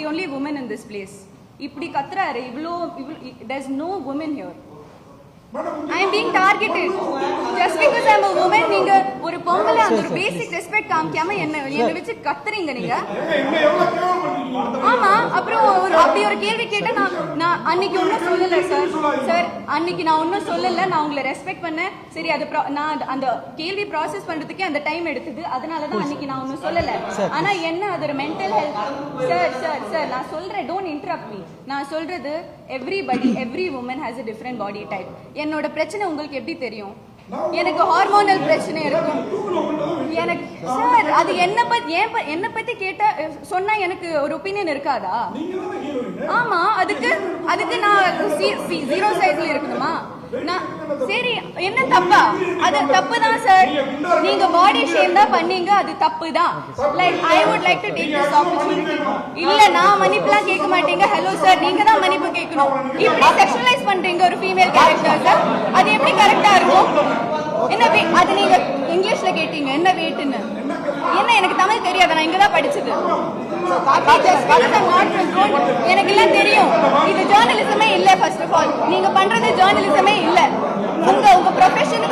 the only woman in this place இப்படி கத்துறாரு இவ்வளோ there's no woman here I am being targeted just because I am a woman நீங்க ஒரு பொம்பளை அந்த ஒரு பேசிக் ரெஸ்பெக்ட் காமிக்காம என்ன என்ன வச்சு கத்துறீங்க நீங்க? ஆமா அப்புறம் ஒரு அப்படி ஒரு கேள்வி கேட்டா நான் நான் அன்னைக்கு ஒன்றும் சொல்லல சார் சார் அன்னைக்கு நான் ஒன்றும் சொல்லல நான் உங்களை ரெஸ்பெக்ட் பண்ணேன். சரி அது நான் அந்த- கேள்வி ப்ராசஸ் பண்றதுக்கே அந்த டைம் எடுத்தது. அதனால தான் அன்னைக்கு நான் ஒன்றும் சொல்லல. ஆனா என்ன அது ஒரு mental health sir sir sir நான் சொல்றேன் டோன்ட் இன்டரப்ட் மீ நான் சொல்றது everybody every woman has different body type என்னோட பிரச்சனை உங்களுக்கு எப்படி தெரியும்? எனக்கு ஹார்மோனல் பிரச்சனை இருக்கும் எனக்கு சார் அது என்ன பத்தி ஏன் என்ன பத்தி கேட்டா சொன்னா எனக்கு ஒரு ஒப்பீனியன் இருக்காதா? ஆமா அதுக்கு அதுக்கு நான் ஜீரோ சைஸ்ல இருக்கணுமா? நான் சரி என்ன தப்பா? அது தப்பு தான் சார் நீங்க பாடி ஷேம் தான் பண்ணீங்க அது தப்பு தான் like I would like to take this opportunity இல்ல நான் மன்னிப்புலாம் கேட்க மாட்டீங்க. ஹலோ சார் நீங்க தான் மன்னிப்பு கேட்கணும். இப்படி செக்ஷுவலைஸ் பண்றீங்க ஒரு ஃபீமேல் கேரக்டர் சார் அது எப்படி கரெக்டா இருக்கும் என்ன வே- அது நீங்க இங்கிலீஷ்ல கேட்டீங்க. என்ன வெயிட்னு என்ன எனக்கு தமிழ் தெரியாது. நான் இங்க தான் படிச்சது எனக்கு எல்லாம் தெரியும். இது ஜேர்னலிசமே இல்ல ஃபர்ஸ்ட் ஆஃப் ஆல் நீங்க பண்றது ஜேர்னலிசமே இல்ல. உங்க உங்க ப்ரொஃபஷனுக்கு